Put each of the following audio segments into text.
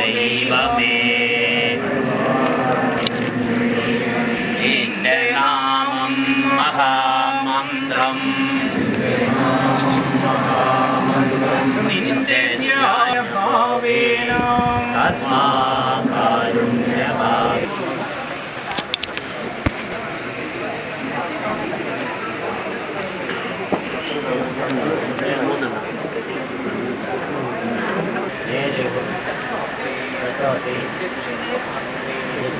தெய்வமே இந்த நாமம் மகாமந்திரம் இந்த தஸ்மா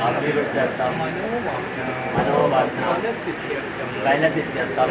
मनोवासना मनोवासना मनसित्यर्थं मनसित्यर्थं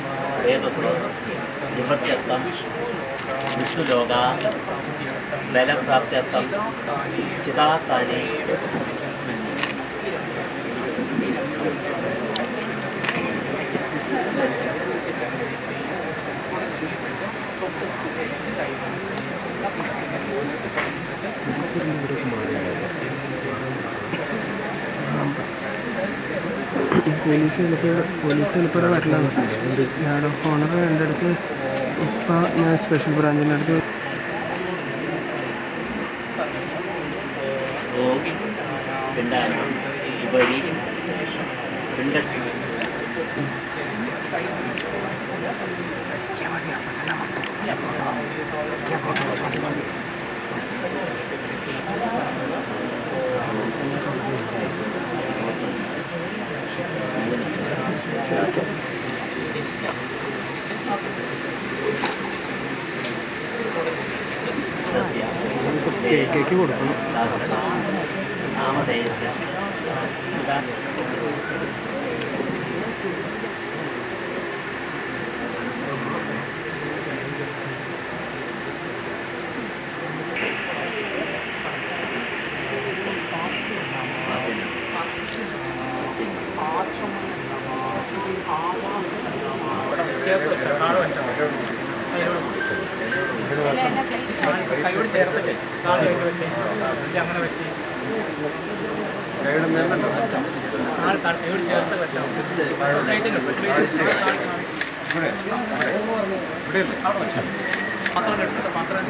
एतत् विभत्यर्थं विष्णुयोगा बलप्राप्त्यर्थं चिदास्थाने Thank you. പോലീസ് ചിലപ്പോൾ പോലീസ് ചിലപ്പോൾ വരലാണ്. ഞാൻ ഓണർ എന്റെ അടുത്ത് ഇപ്പം ഞാൻ സ്പെഷ്യൽ ബ്രാഞ്ചിന്റെ അടുത്ത് ಹೋಗಿ ഇറക്കി കൊടുക്കണം ചേർത്ത് വെച്ചാൽ നാളെ വെച്ചാൽ കൈയോട് ചേർത്ത് വെച്ചേ കാൽ കൈ വെച്ചേ അങ്ങനെ വെച്ച് കൈയോട് ചേർത്ത് വെച്ചാൽ അവിടെ വെച്ചാൽ പാത്രം എടുത്തിട്ട് പാത്രം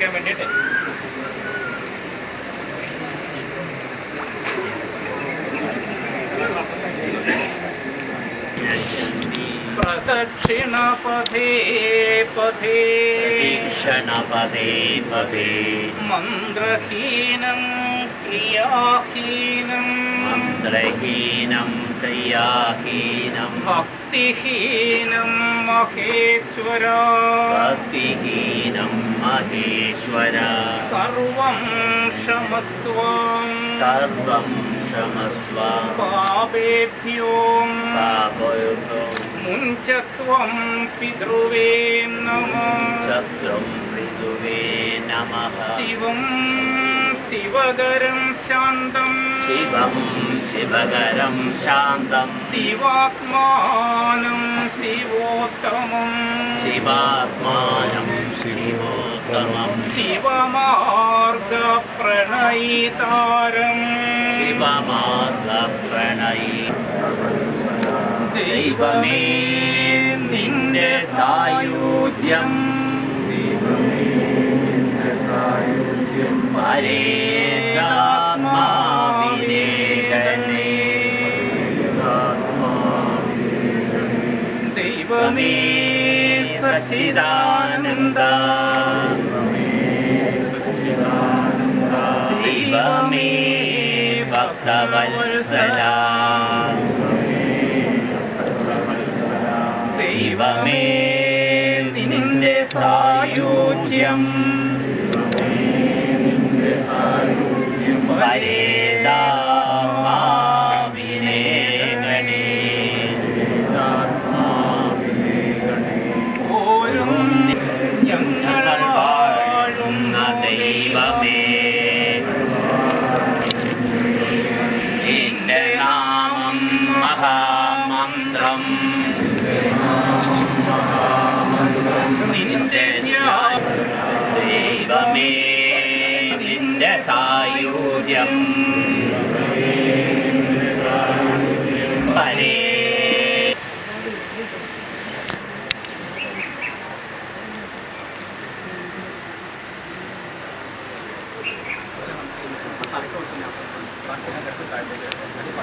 എത്തിക്കാൻ വേണ്ടിയിട്ട്. ക്ഷണപദേ പദേ. മന്ത്രഹീനം ക്രിയാഹീനം. മന്ത്രഹീനം ക്രിയാഹീനം. ഭക്തിഹീനം മഹേശ്വര ഭക്തിഹീനം മഹേശ്വര സർവം ക്ഷമസ്വം സർവം ക്ഷമസ്വ പാപേഭ്യോ പാപയോ മുഞ്ചത്വം പിതൃവേ നമ ചത്രം പിതൃവേ നമഃ ശിവം ശിവകരം ശാന്തം ശിവം ശിവകരം ശാന്തം. ശിവാത്മാനം ശിവോത്തമം. ശിവാത്മാനം ശിവോത്തമം. ശിവമാർഗ പ്രണയിതാരം ശിവമാർഗപ്രണയി. ദൈവമേ നിന്റെ സായുജ്യം ഭക്തവത്സല ദൈവമേ നിന്റെ സായുജ്യം